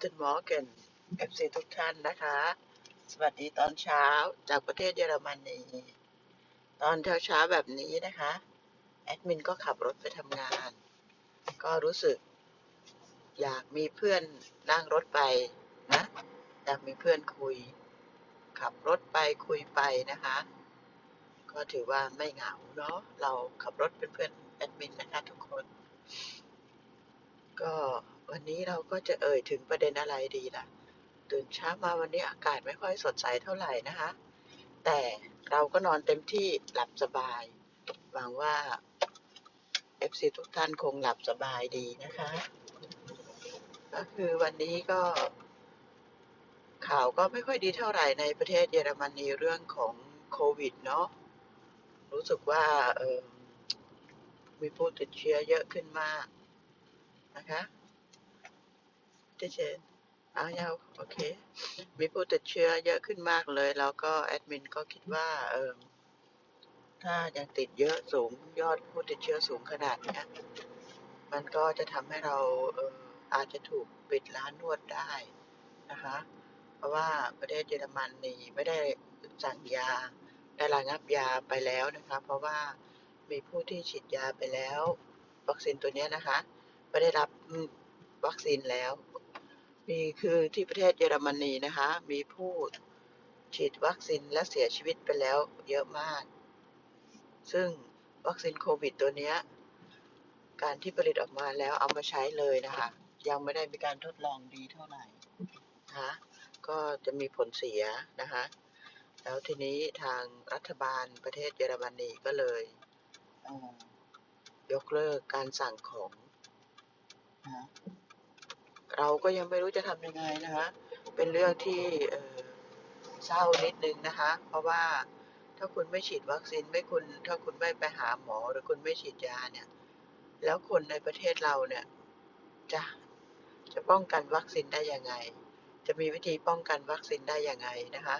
Guten Morgen FC ทุกท่านนะคะ สวัสดีตอนเช้าจากประเทศเยอรมนี ตอนเช้าเช้าแบบนี้นะคะ แอดมินก็ขับรถไปทำงาน ก็รู้สึก อยากมีเพื่อนนั่งรถไปนะ อยากมีเพื่อนคุย ขับรถไปคุยไปนะคะ ก็ถือว่าไม่เหงาเนาะ เราขับรถเป็นเพื่อนแอดมินนะคะทุกคน ก็วันนี้เราก็จะเอ่ยถึงประเด็นอะไรดีล่ะ ตื่นเช้ามาวันนี้อากาศไม่ค่อยสดใสเท่าไหร่นะคะ แต่เราก็นอนเต็มที่หลับสบาย หวังว่า FC ทุกท่านคงหลับสบายดีนะคะ ก็คือวันนี้ก็ ข่าวก็ไม่ค่อยดีเท่าไหร่ในประเทศเยอรมนีเรื่องของโควิดเนาะ รู้สึกว่ามีผู้ติดเชื้อเยอะขึ้นมาก นะคะเจเจนอ้าวยาวโอเค มีผู้ติดเชื้อเยอะขึ้นมากเลย แล้วก็แอดมินก็คิดว่า เออถ้ายังติดเยอะสูงยอดผู้ติดเชื้อสูงขนาดนี้มันก็จะทำให้เราเอออาจจะถูกปิดร้านนวดได้นะคะ เพราะว่าประเทศเยอรมันนี่ไม่ได้สั่งยาได้ระงับยาไปแล้วนะคะ เพราะว่ามีผู้ที่ฉีดยาไปแล้ว วัคซีนตัวนี้นะคะ ไม่ได้รับวัคซีนแล้ว มีคือที่ประเทศเยอรมนีนะคะ มีผู้ฉีดวัคซีนและเสียชีวิตไปแล้วเยอะมาก ซึ่งวัคซีนโควิดตัวนี้การที่ผลิตออกมาแล้วเอามาใช้เลยนะคะ ยังไม่ได้มีการทดลองดีเท่าไหร่นะคะก็จะมีผลเสียนะคะ แล้วทีนี้ทางรัฐบาลประเทศเยอรมนีก็เลยยกเลิกการสั่งของ นะคะเราก็ยังไม่รู้จะทำยังไงนะคะ เป็นเรื่องที่เศร้านิดนึงนะคะ เพราะว่าถ้าคุณไม่ฉีดวัคซีนไม่คุณ ถ้าคุณไม่ไปหาหมอหรือคุณไม่ฉีดยาเนี่ย แล้วคนในประเทศเราเนี่ยจะจะป้องกันวัคซีนได้ยังไง จะมีวิธีป้องกันวัคซีนได้ยังไงนะคะ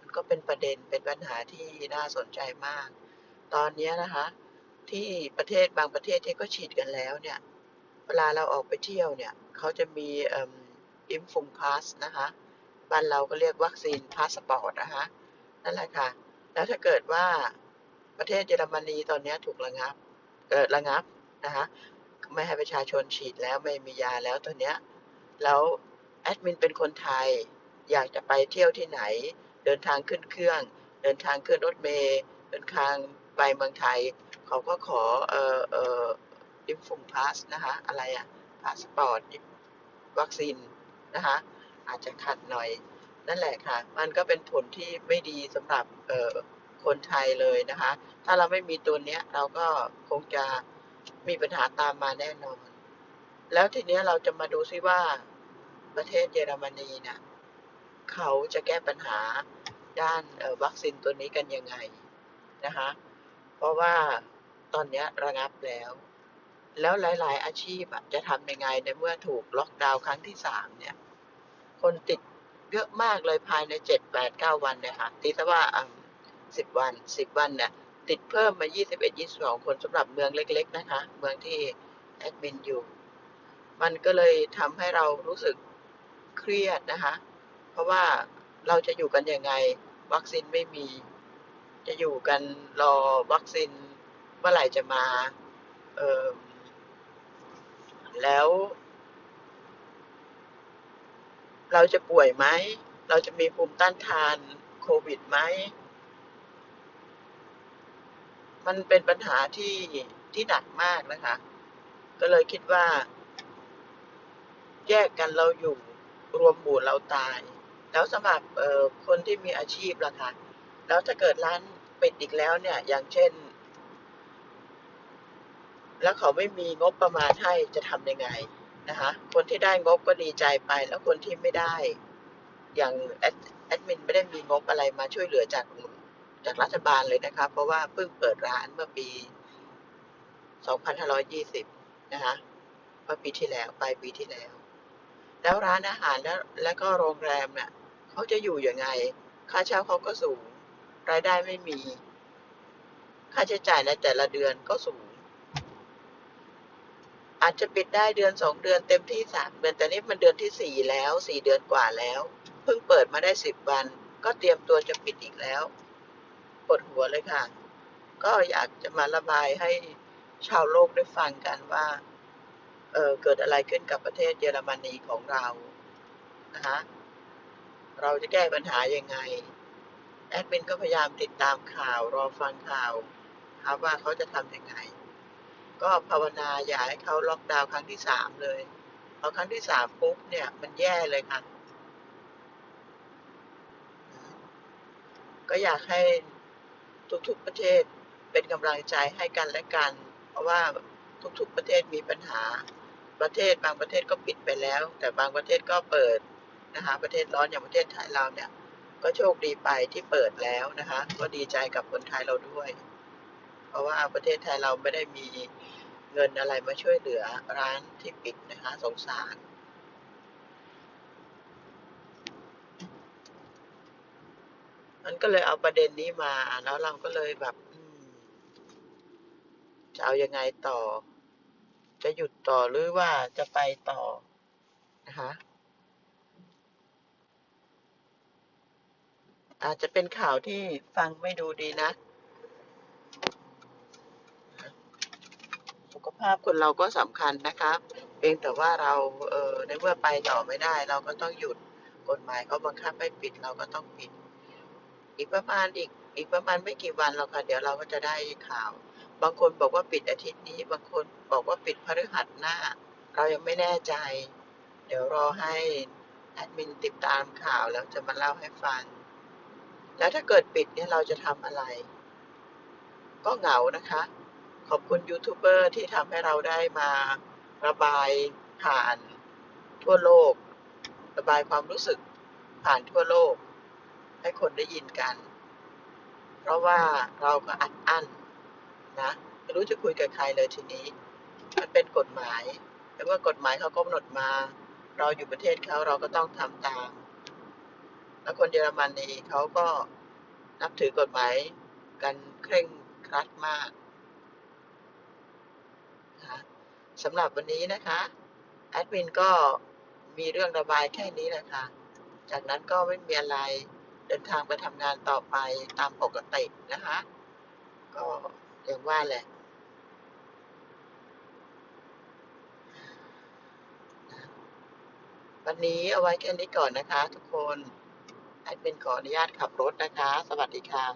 มันก็เป็นประเด็นเป็นปัญหาที่น่าสนใจมาก ตอนนี้นะคะ ที่ประเทศบางประเทศที่ก็ฉีดกันแล้วเนี่ย เวลาเราออกไปเที่ยวเนี่ย เขาจะมีเอิ่มอิมฟุงพาสนะคะ บ้านเราก็เรียกวัคซีนพาสปอร์ตนะคะ นั่นแหละค่ะ แล้วถ้าเกิดว่าประเทศเยอรมนีตอนนี้ถูกระงับเกิดระงับนะคะ ไม่ให้ประชาชนฉีดแล้วไม่มียาแล้วตอนนี้แล้วแอดมินเป็นคนไทย อยากจะไปเที่ยวที่ไหน เดินทางขึ้นเครื่อง เดินทางขึ้นรถเมล์เดินทางไปเมืองไทย เขาก็ขอเอ่อเอ่อ อิมฟงพาสนะคะอะไรอะพาสปอร์ตวัคซีนนะคะอาจจะขัดหน่อยนั่นแหละค่ะ มันก็เป็นผลที่ไม่ดีสำหรับเคนไทยเลยนะคะ ถ้าเราไม่มีตัวเนี้ยเราก็คงจะมีปัญหาตามมาแน่นอน แล้วทีเนี้ยเราจะมาดูซิว่าประเทศเยอรมนีเนี่ยเขาจะแก้ปัญหาด้านวัคซีนตัวนี้กันยังไงนะคะ เพราะว่าตอนเนี้ยระงับแล้ว แล้วหลาย ๆ อาชีพจะทำยังไงในเมื่อถูกล็อกดาวน์ครั้งที่สามเนี่ย คนติดเยอะมากเลยภายในเจ็ดแปดเก้าวันเนี่ยค่ะตีซะว่าสิบวันสิบวันเนี่ยติดเพิ่มมายี่สิบเอ็ดยี่สิบสองคนสำหรับเมืองเล็ก ๆ นะคะ เมืองที่แอดมินอยู่ มันก็เลยทำให้เรารู้สึกเครียดนะคะ เพราะว่าเราจะอยู่กันยังไง วัคซีนไม่มี จะอยู่กันรอวัคซีนเมื่อไหร่จะมา เออ แล้ว เราจะป่วยไหม เราจะมีภูมิต้านทานโควิดไหม มันเป็นปัญหาที่ที่หนักมากนะคะ ก็เลยคิดว่า แยกกันเราอยู่รวมหมู่เราตาย แล้วสำหรับคนที่มีอาชีพล่ะคะแล้วถ้าเกิดร้านปิดอีกแล้วเนี่ย อย่างเช่น แล้วเขาไม่มีงบประมาณให้จะทำยังไงนะคะ คนที่ได้งบก็ดีใจไป แล้วคนที่ไม่ได้ อย่างแอดแอดมินไม่ได้มีงบอะไรมาช่วยเหลือจากจากรัฐบาลเลยนะคะ เพราะว่าเพิ่งเปิดร้านเมื่อปี 2520 นะคะ เมื่อปีที่แล้วปลายปีที่แล้ว แล้วร้านอาหารแล้วแล้วก็โรงแรมเนี่ยเขาจะอยู่ยังไง ค่าเช่าเขาก็สูง รายได้ไม่มี ค่าใช้จ่ายในแต่ละเดือนก็สูง อาจจะปิดได้เดือนสองเดือนเต็มที่สามเดือนแต่นี่มันเดือนที่สี่แล้วสี่เดือนกว่าแล้ว เพิ่งเปิดมาได้สิบวัน ก็เตรียมตัวจะปิดอีกแล้วปวดหัวเลยค่ะ ก็อยากจะมาระบายให้ชาวโลกได้ฟังกันว่าเออเกิดอะไรขึ้นกับประเทศเยอรมนีของเรานะคะเราจะแก้ปัญหายังไง แอดมินก็พยายามติดตามข่าวรอฟังข่าวครับว่าเขาจะทำยังไง ก็ภาวนาอย่าให้เขาล็อกดาวน์ครั้งที่สามเลยพอครั้งที่สามปุ๊บเนี่ยมันแย่เลยค่ะ ก็อยากให้ทุกๆประเทศเป็นกำลังใจให้กันและกัน เพราะว่าทุกๆประเทศมีปัญหาประเทศบางประเทศก็ปิดไปแล้ว แต่บางประเทศก็เปิดนะคะประเทศร้อนอย่างประเทศไทยเราเนี่ย ก็โชคดีไปที่เปิดแล้วนะคะ ก็ดีใจกับคนไทยเราด้วย เพราะว่าประเทศไทยเราไม่ได้มีเงินอะไรมาช่วยเหลือร้านที่ปิดนะคะสงสารมันก็เลยเอาประเด็นนี้มา แล้วเราก็เลยแบบจะเอายังไงต่อ จะหยุดต่อหรือว่าจะไปต่อนะคะอาจจะเป็นข่าวที่ฟังไม่ดูดีนะ สุข ภาพคนเราก็สำคัญนะครับเพียงแต่ว่าเราเออในเมื่อไปต่อไม่ได้ เราก็ต้องหยุดกฎหมายเขาบังคับให้ปิดเราก็ต้องปิด อีกประมาณอีกอีกประมาณไม่กี่วันเราค่ะเดี๋ยวเราก็จะได้ข่าว บางคนบอกว่าปิดอาทิตย์นี้ บางคนบอกว่าปิดพฤหัสหน้า เรายังไม่แน่ใจ เดี๋ยวรอให้แอดมินติดตามข่าวแล้วจะมาเล่าให้ฟัง แล้วถ้าเกิดปิดเนี่ยเราจะทำอะไร ก็เหงานะคะ ขอบคุณยูทูบเบอร์ที่ทำให้เราได้มาระบายผ่านทั่วโลก ระบายความรู้สึกผ่านทั่วโลก ให้คนได้ยินกัน เพราะว่าเราก็อัดอั้นนะไม่รู้จะคุยกับใครเลยทีนี้ มันเป็นกฎหมาย แต่ว่ากฎหมายเขากำหนดมา เราอยู่ประเทศเขาเราก็ต้องทำตาม แล้วคนเยอรมนีเขาก็นับถือกฎหมายกันเคร่งครัดมาก นะคะสำหรับวันนี้นะคะแอดมินก็มีเรื่องระบายแค่นี้แหละค่ะ จากนั้นก็ไม่มีอะไรเดินทางไปทำงานต่อไปตามปกตินะคะ ก็อย่างว่าแหละวันนี้เอาไว้แค่นี้ก่อนนะคะ ทุกคนแอดมินขออนุญาตขับรถนะคะ สวัสดีค่ะ